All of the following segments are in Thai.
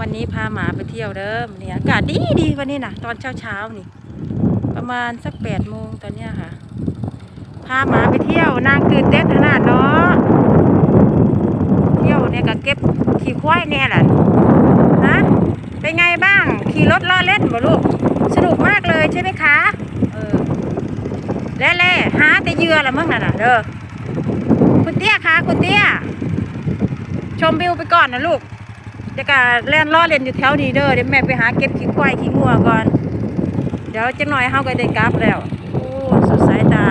วันนี้พาหมาไปเที่ยวเด้อวันนี้อากาศดีดีวันนี้นะตอนเช้าเช้านี่ ประมาณสักแปดโมงตอนเนี้ยค่ะ พาหมาไปเที่ยวนางตื่นเต้นขนาดเนาะเที่ยวเนี่ยก็เก็บขี่ควายเนี่ยแหละฮะเป็นไงบ้าง ขี่รถล้อเล่นบ่ลูกสนุกมากเลยใช่ไหมคะเออเล่ๆหาแต่เยื่อละมั้งน่ะน่ะเด้อคุณเตี้ยคะคุณเตี้ย ชมวิวไปก่อนนะลูก จะกะแล่นล้อเล่นอยู่แถวนี้เด้อเดี๋ยวแม่ไปหาเก็บขี้ควายขี้งัวก่อน เดี๋ยวจังหน่อยเฮาก็ได้กลับแล้วโอ้สุดสายตา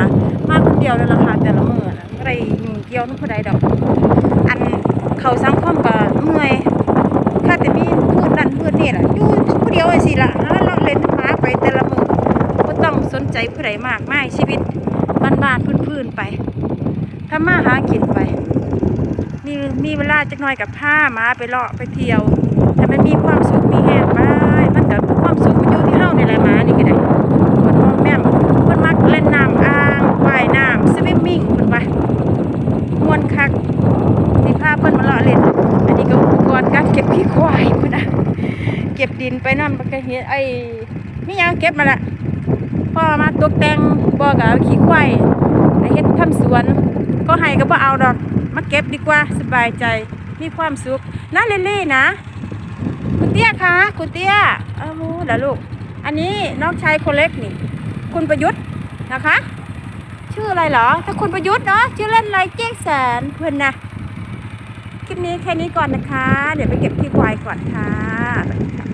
มาคนเดียวเลยล่ะค่ะแต่ละมื้อน่ะบ่ได้ยุ่งเกี่ยวนํผู้ใดดอก อันเขาสังคมก็เมื่อยถ้าแต่มีพูดนั่นพูดนี่ล่ะอยู่ผู้เดียวจังซี่ล่ะหาเลาะเล่นหาไปแต่ละมื้อบ่ต้องสนใจผู้ใดมากมายชีวิตบ้านๆพื้นๆไปทำมาหากินไป มีมีเวลาจักหน่อยกับผ้ามาไปเลาะไปเที่ยวแต่มันมีความสุขมีแห้งไปมันกับความสุขมันอยู่ที่เฮานี่แหละมานี่ก็ได้คนมองแม่มคนมักเล่นน้ำอ่างว่ายน้ำสวิมมิ่งคนว่าม่วนคักที่พาเพิ่นมาเลาะเล่น อันนี้ก็อุปกรณ์การเก็บขี้ควายพุ่นนะเก็บดินไปนั่นมันก็เห็นไอ้มีหยังเก็บมาละพ่อมาตกแต่งบ่กับขี้ควายไปเฮ็ดทำสวนก็ให้ก็บ่เอาดอก มาเก็บดีกว่าสบายใจมีความสุขนะเล่ๆนะ คุณเตี้ยคะคุณเตี้ยเอ้าเดี๋ยวลูก อันนี้น้องชายคนเล็กนี่ คุณประยุทธ์นะคะ ชื่ออะไรเหรอ ถ้าคุณประยุทธ์เนาะชื่อเล่นอะไรเจ๊กแสนเพื่อนนะคลิปนี้แค่นี้ก่อนนะคะ เดี๋ยวไปเก็บที่ควายก่อนค่ะสวัสดีค่ะ